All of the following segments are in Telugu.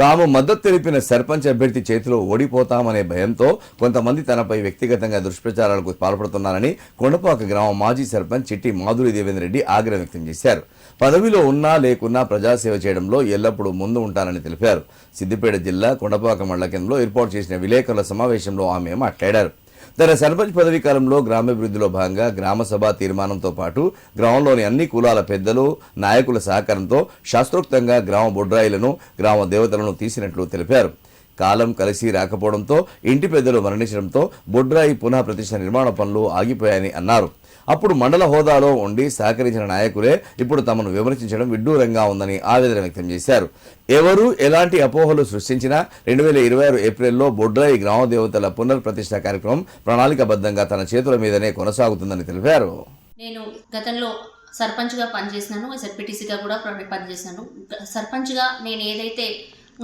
తాము మద్దతు తెలిపిన సర్పంచ్ అభ్యర్థి చేతిలో ఓడిపోతామనే భయంతో కొంతమంది తనపై వ్యక్తిగతంగా దుష్ప్రచారాలకు పాల్పడుతున్నారని కొండపాక గ్రామ మాజీ సర్పంచ్ చిట్టి మాధురి దేవేంద్ర రెడ్డి ఆగ్రహం వ్యక్తం చేశారు. పదవిలో ఉన్నా లేకున్నా ప్రజాసేవ చేయడంలో ఎల్లప్పుడూ ముందు ఉంటానని తెలిపారు. సిద్దిపేట జిల్లా కొండపాక మండల కేంద్రంలో ఏర్పాటు చేసిన విలేకరుల సమావేశంలో ఆమె మాట్లాడారు. తన సర్పంచ్ పదవీ కాలంలో గ్రామాభివృద్ధిలో భాగంగా గ్రామ సభ తీర్మానంతో పాటు గ్రామంలోని అన్ని కులాల పెద్దలు నాయకుల సహకారంతో శాస్త్రోక్తంగా గ్రామ బొడ్రాయిలను గ్రామ దేవతలను తీసినట్లు తెలిపారు. కాలం కలిసి రాకపోవడంతో ఇంటి పెద్దలు మరణించడంతో బొడ్రాయి పునః ప్రతిష్ట నిర్మాణ పనులు ఆగిపోయాయని అన్నారు. అప్పుడు మండల హోదాలో ఉండి సహకరించిన నాయకులే ఇప్పుడు తమను విమర్శించడం విడ్డూరంగా ఉందని ఆవేదన వ్యక్తం చేశారు. ఎవరు ఎలాంటి అపోహలు సృష్టించినా రెండు వేల ఇరవై ఆరు ఏప్రిల్లో బొడ్రాయి గ్రామదేవతల పునర్ప్రతిష్ట కార్యక్రమం ప్రణాళికబద్ధంగా తన చేతుల మీదనే కొనసాగుతుందని తెలిపారు. నేను గతంలో సర్పంచ్గా పనిచేసినాను జెడ్పీటీసీగా కూడా పనిచేసినాను. సర్పంచ్గా నేను ఏదైతే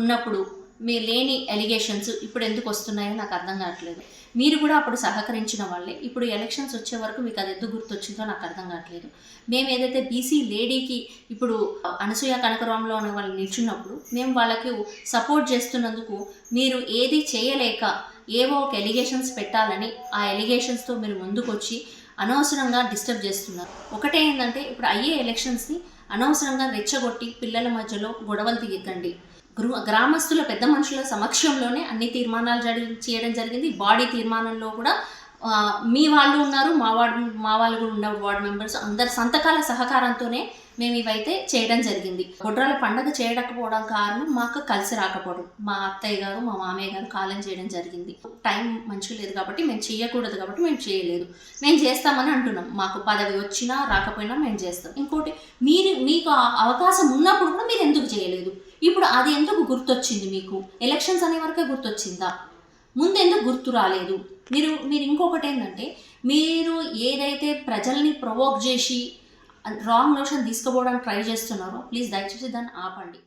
ఉన్నప్పుడు మీ లేని ఎలిగేషన్స్ ఇప్పుడు ఎందుకు వస్తున్నాయో నాకు అర్థం కావట్లేదు. మీరు కూడా అప్పుడు సహకరించిన వాళ్ళే. ఇప్పుడు ఎలక్షన్స్ వచ్చే వరకు మీకు అది ఎందుకు గుర్తొచ్చిందో నాకు అర్థం కావట్లేదు. మేము ఏదైతే బీసీ లేడీకి ఇప్పుడు అనసూయ కనకరాంలో ఉన్న వాళ్ళు నిల్చున్నప్పుడు మేము వాళ్ళకి సపోర్ట్ చేస్తున్నందుకు మీరు ఏది చేయలేక ఏవో ఒక ఎలిగేషన్స్ పెట్టాలని ఆ ఎలిగేషన్స్తో మీరు ముందుకొచ్చి అనవసరంగా డిస్టర్బ్ చేస్తున్నారు. ఒకటే ఏంటంటే ఇప్పుడు అయ్యే ఎలక్షన్స్ని అనవసరంగా రెచ్చగొట్టి పిల్లల మధ్యలో గొడవలు తీయకండి. గృహ గ్రామస్తుల పెద్ద మనుషుల సమక్షంలోనే అన్ని తీర్మానాలు జరిగి చేయడం జరిగింది. బాడీ తీర్మానంలో కూడా మీ వాళ్ళు ఉన్నారు మా వార్డు మా వాళ్ళు కూడా ఉన్న వార్డు మెంబర్స్ అందరి సంతకాల సహకారంతోనే మేము ఇవైతే చేయడం జరిగింది. గుడ్రాల పండగ చేయకపోవడం కారణం మాకు కలిసి రాకపోవడం. మా అత్తయ్య గారు మా మామయ్య గారు కాలం చేయడం జరిగింది. టైం మంచిగా లేదు కాబట్టి మేము చేయకూడదు కాబట్టి మేము చేయలేదు. మేము చేస్తామని అంటున్నాం. మాకు పదవి వచ్చినా రాకపోయినా మేము చేస్తాం. ఇంకోటి మీరు మీకు అవకాశం ఉన్నప్పుడు కూడా మీరు ఎందుకు చేయలేదు? ఇప్పుడు అది ఎందుకు గుర్తొచ్చింది మీకు? ఎలక్షన్స్ అనే వరకే గుర్తొచ్చిందా? ముందెందుకు గుర్తు రాలేదు? మీరు మీరు ఇంకొకటి ఏంటంటే మీరు ఏదైతే ప్రజల్ని ప్రొవోక్ చేసి రాంగ్ నోషన్ తీసుకుపోవడానికి ట్రై చేస్తున్నారో ప్లీజ్ దయచేసి దాన్ని ఆపండి.